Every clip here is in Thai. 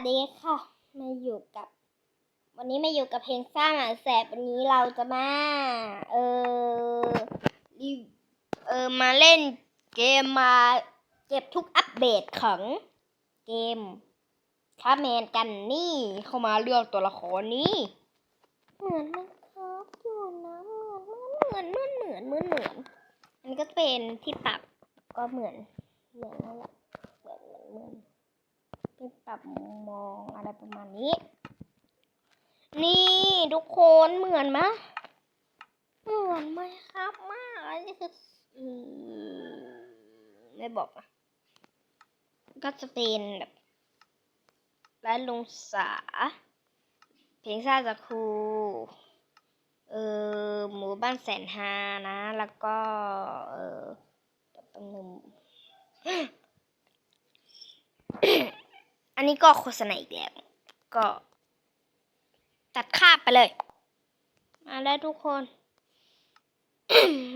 วัสดีค่ะ มาอยู่กับ วันนี้มาอยู่กับเพลงสร้างหาแสบวันนี้เราจะมา เออรีเออมาเล่นเกมมาเก็บทุกอัปเดตของเกมคาแมนกันนี่เข้ามาเลือกตัวละครนี้ เหมือนไหมครับอยู่นะเหมือนเหมือนเหมือนเหมือนเหมือนเหมือนอันนี้ก็จะเป็นที่ปรับก็เหมือนเหมือนนั่นแหละเหมือนเหมือนเหมือน ที่ปรับมุมมองอะไรประมาณนี้ นี่ทุกคนเหมือนไหมเหมือนไหมครับมากอันนี้คืออืมไม่บอกอะก็จะเป็นแบบร้านลงสา เพลงซาจากครูเออหมู่บ้านแสนฮานะ แล้วก็ เออแป๊บนึง อันนี้ก็โฆษณาอีกแล้ว ก็ ตัดคาบไปเลย มาแล้ทุกคน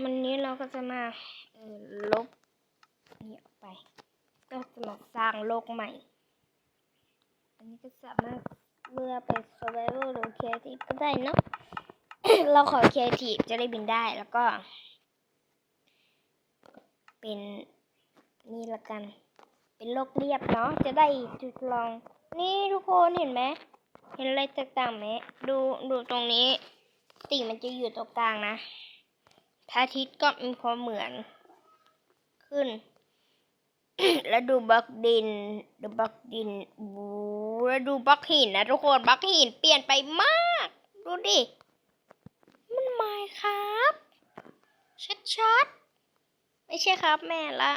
วันนี้เราก็จะมาลบนี่ออกไป ก็จะมาสร้างโลกใหม่ อันนี้ก็สามารถเมื่อไป survival หรือ creative ก็ได้เนะเราขอ creative จะได้บินได้แล้วก็ เป็นนี่ละกัน เป็นโลกเรียบเนาะจะได้ทดลอง นี่ทุกคนเห็นไหมเห็นอะไรต่างๆไหมดูดูตรงนี้ติมันจะอยู่ตรงกลางนะพระอาทิตย์ก็มีความเหมือน ขึ้น แล้วดูบล็อกดิน ดูบล็อกดินบูแล้วดูบล็อกหินนะทุกคนบล็อกหินเปลี่ยนไปมาก ดูดิ มันไม้ครับ ชัดๆ ไม่ใช่ครับแม่ละ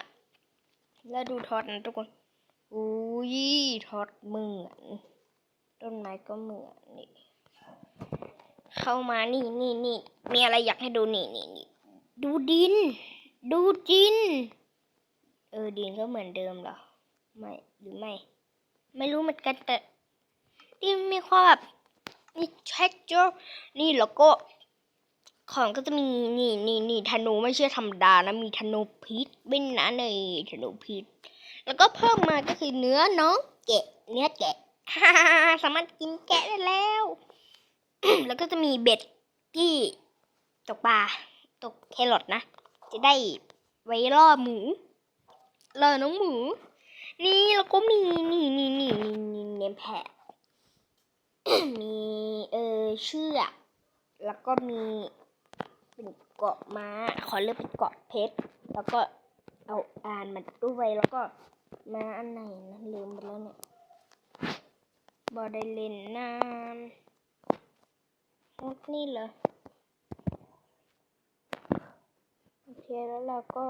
แล้วดูท็อตนะทุกคนอุ้ยท็อตเหมือน ต้นไม้ก็เหมือนนี่ เข้ามานี่นี่นี่มีอะไรอยากให้ดูนี่นี่นี่ดูดิน ดูดิน เออดินก็เหมือนเดิมเหรอ ไม่หรือไม่ ไม่รู้เหมือนกันแต่ดินมีความแบบนี่เท็กเจอร์นี่แล้วก็ ของก็จะมีนี่นี่นี่ธนูไม่ใช่ธรรมดานะมีธนูพิษเป็นนะในธนูพิษ แล้วก็เพิ่มมาก็คือเนื้อน้องแกะ เนื้อแกะสามารถกินแกะได้แล้ว แล้วก็จะมีเบ็ดที่ตกปลาตกแครอทนะ จะได้ไว้ล่อหมูล่อน้องหมู นี่แล้วก็มีนี่นี่นี่นี่นี่เนมแพะมีเออเชือกแล้วก็มี เป็นเกาะม้า ขอเลือกเป็นเกาะเพชร แล้วก็เอาอ่านมันด้วยแล้วก็มาอันไหนนะลืมไปแล้วเนี่ยบอได้เล่นนานนี่เหรอโอเคแล้วเราก็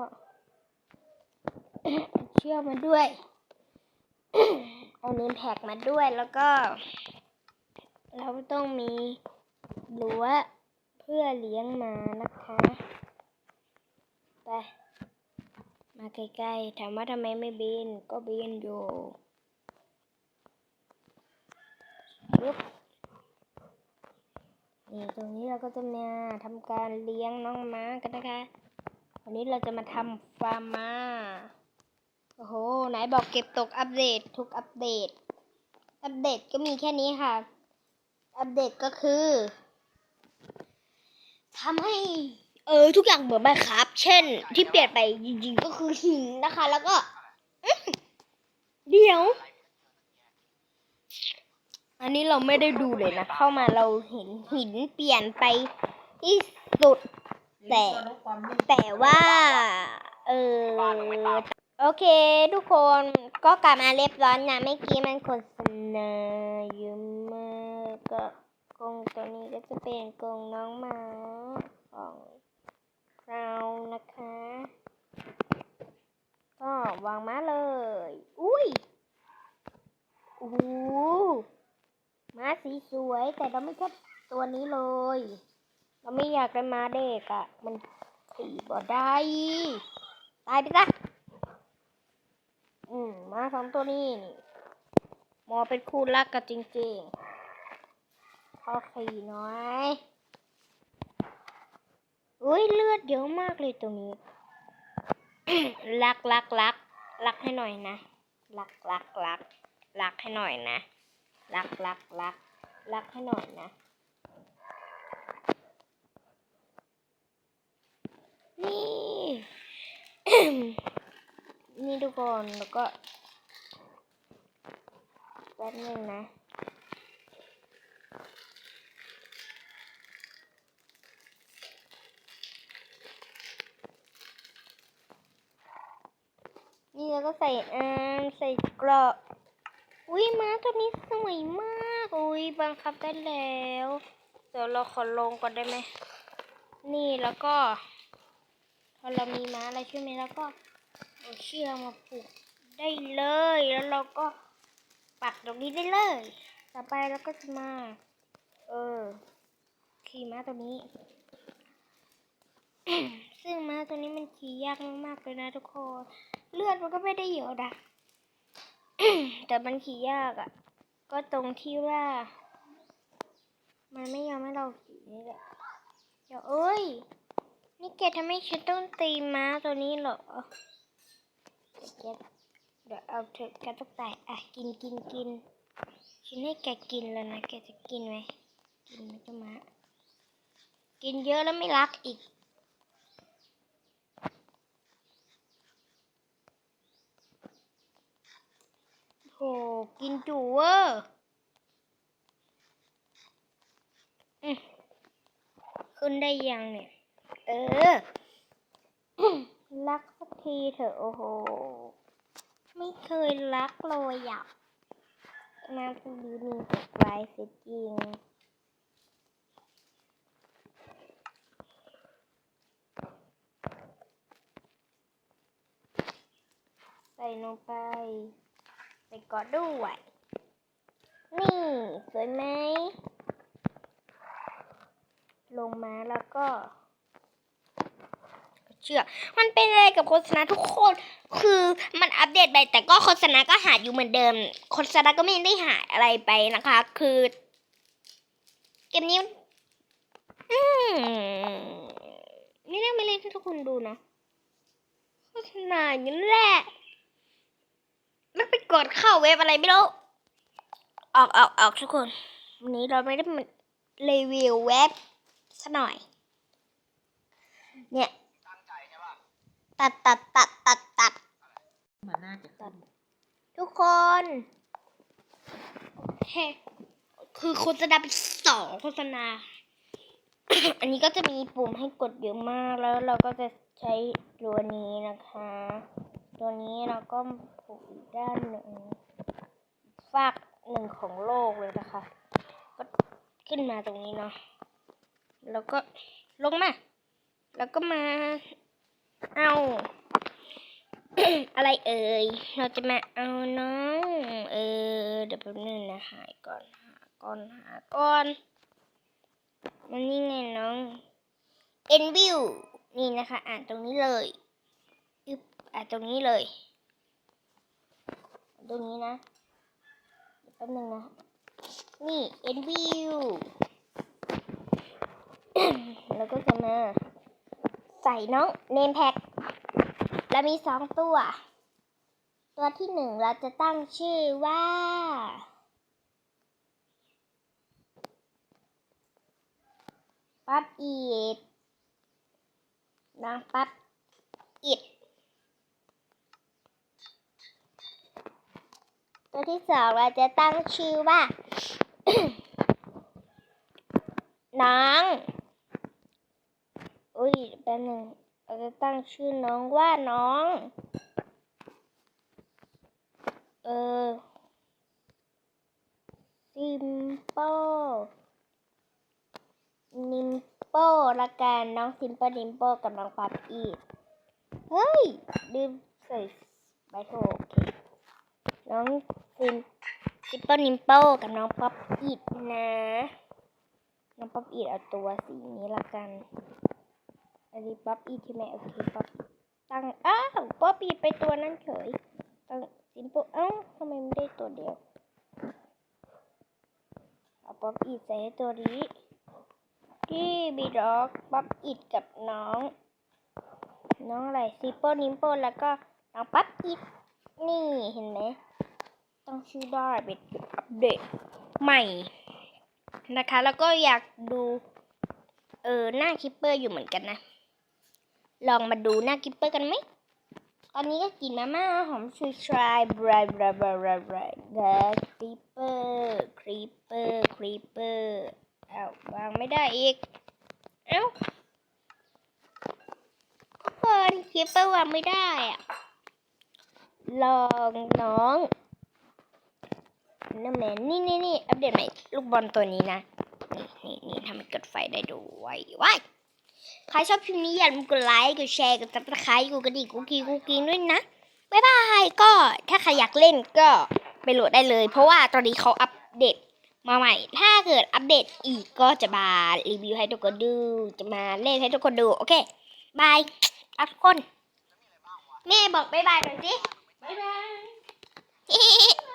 เชื่อมาด้วย เอาเนมแพ็กมาด้วยแล้วก็ เราต้องมีรั้ว พื่อเลี้ยงมานะคะ ไป มาใกล้ๆ ถามว่าทำไมไม่บิน ก็บินอยู่ยุบนี่ตรงนี้เราก็จะมาทำการเลี้ยงน้องม้ากันนะคะ วันนี้เราจะมาทำฟาร์มม้า โอ้โห ไหนบอกเก็บตกอัปเดตทุกอัปเดต อัปเดตก็มีแค่นี้ค่ะ อัปเดตก็คือ ทำให้เออทุกอย่างเหมือนไปครับ เช่น ที่เปลี่ยนไปจริงๆก็คือหินนะคะ แล้วก็เดี๋ยว อันนี้เราไม่ได้ดูเลยนะ เข้ามาเราเห็นหินเปลี่ยนไปที่สุด แต่แต่ว่า เออโอเค ทุกคนก็กลับมาเรียบร้อยนะเมื่อกี้มันโฆษณาเยอะมากก็ กรงตัวนี้ก็จะเป็นกรงน้องหมาของเรานะคะ ก็วางม้าเลย อุ้ยโอ้ม้าสีสวยแต่เราไม่ชอบตัวนี้เลย เราไม่อยากได้ม้าเด็กอะ่ะ มันขี่บ่ได้ ตายไปซะอืมมาสองตัวนี้นี่หมอเป็นคู่รักกันจริงๆ เขาขี่น้อยอุ้ยเลือดเยอะมากเลยตรงนี้ รักรักรักรักให้หน่อยนะ รักรักรักรักให้หน่อยนะ รักรักรักรักให้หน่อยนะนี่ นี่ทุกคนแล้วก็แป๊บนึงนะ นี่แล้วก็ใส่อ่าใส่เกราะอุ้ยม้าตัวนี้สวยมากอุ้ยบังคับได้แล้ว เดี๋ยวเราขอลงก่อนได้ไหมนี่แล้วก็พอเรามีม้าอะไรใช่ไหมแล้วก็เอาเชือกมาผูกได้เลยแล้วเราก็ปักตรงนี้ได้เลย ต่อไปเราก็จะมา เออขี่ม้าตัวนี้ ซึ่งม้าตัวนี้มันขี่ยากมากๆเลยนะทุกคนเลือดมันก็ไม่ได้เยอะนะแต่มันขี่ยากอะ่ะ ก็ตรงที่ว่า มันไม่ยอมให้เราขี่นี่แหละเดี๋ยวเอ้ย นี่แกทำให้ฉันต้องตีม้าตัวนี้เหรอเดี๋ยวแกเดี๋ยวเอาเถอะแกต้องตายอะกินกินกินฉันให้แกกินแล้วนะแกจะกินไหมกินไหมเจ้าม้ากินเยอะแล้วไม่รักอีก โหกินจูเวอร์อืมขึ้นได้ยังเนี่ย เออ รักสักทีเถอะ โอ้โห ไม่เคยรักเลยอะมาตรงนี้มีแต่ไว้เสียจริงใส่ลงไป ใส่กอดด้วย นี่ สวยไหม ลงมาแล้วก็ เชื่อมันเป็นอะไรกับโฆษณาทุกคน คือมันอัปเดตไป แต่ก็โฆษณาก็หายอยู่เหมือนเดิม โฆษณาก็ไม่ได้หายอะไรไปนะคะ คือ เกมนี้นอืมไม่ได้ไม่เล่นให้ทุกคนดูนะโฆษณาอย่างนี้แหละ แล้วไปกดเข้าเว็บอะไรไม่รู้ ออกออกออกทุกคน วันนี้เราไม่ได้มารีวิวเว็บสักหน่อย เนี่ย ตัดตัดตัดตัดตัดมันน่าจะขึ้นทุกคน เฮ้ คือโฆษณาเป็นสองโฆษณา อันนี้ก็จะมีปุ่มให้กดเยอะมาก แล้วเราก็จะใช้ตัวนี้นะคะ ตัวนี้เราก็ผูกอีกด้านหนึ่งฝากหนึ่งของโลกเลยนะคะ ก็ขึ้นมาตรงนี้เนาะแล้วก็ลงมา แล้วก็มาเอาอะไรเอ่ย เราจะมาเอาน้อง เออ เดี๋ยวแป๊บนึงนะหายก่อนหาก่อนหาก่อนมันนี่ไงน้อง e n v i e w นี่นะคะ อ่านตรงนี้เลย อึบอ่านตรงนี้เลย ตรงนี้นะแป๊บนึงนะ นี่ n v i e w แล้วก็จะมา ใส่น้องเนมแพ็กแล้วมีสองตัว ตัวที่หนึ่งเราจะตั้งชื่อว่า ปั๊บอีดนางปั๊บอิด ตัวที่สองเราจะตั้งชื่อว่า น้อง อุ้ยแป๊บหนึงเราจะตั้งชื่อน้องว่าน้อง เออซิมโปนิมโปละกันน้องซิมโปนิมโปกับน้องปั๊บอีก เฮ้ย ลืมใส่ใบโทโอเค น้อง ซิมซิมโปนิมโปกับน้องปั๊บอีกนะ น้องปั๊บอีกเอาตัวสีนี้ละกัน อันนี้ป๊อปอีใช่ไหมโอเคป๊อปตั้ง อ้าวป๊อปอีไปตัวนั้นเฉยตั้งสิมโปเอ้าทำไมไม่ได้ตัวเดียว เอาป๊อปอีใส่ตัวนี้ที่บีด็อกป๊อปอีกับน้อง น้องอะไรซิปโปนิมโปแล้วก็น้องป๊อปอีนี่เห็นไหม ต้องชื่อได้เป็นจุดอัปเดตใหม่นะคะ แล้วก็อยากดูเออหน้าคิปเปอร์อยู่เหมือนกันนะ ลองมาดูหน้าคิปเปอร์กันไหม ตอนนี้ก็กินมาม่าหอมชุยชายบรายบรายบรายบรายบรายเดครีปเปอร์ครีปเปอร์ครีปเปอร์เอ้าวางไม่ได้อีก เอ้าทุกคนครีปเปอร์วางไม่ได้อะลองน้อง น้ำแมนนี่นี่นี่อัปเดตใหม่ลูกบอลตัวนี้นะ นี่นี่นี่ทำให้เกิดไฟได้ด้วยว้ายใครชอบคลิปนี้อย่าลืมกดไลค์กดแชร์กดติดตามกดกระดิ่งกุ๊กกิ๊กกุ๊กกิ๊กด้วยนะบ๊ายบายก็ถ้าใครอยากเล่นก็ไปโหลดได้เลย เพราะว่าตอนนี้เขาอัปเดตมาใหม่ ถ้าเกิดอัปเดตอีกก็จะมารีวิวให้ทุกคนดู จะมาเล่นให้ทุกคนดู โอเค บายทุกคน แม่บอกบายบายหน่อยสิบายบาย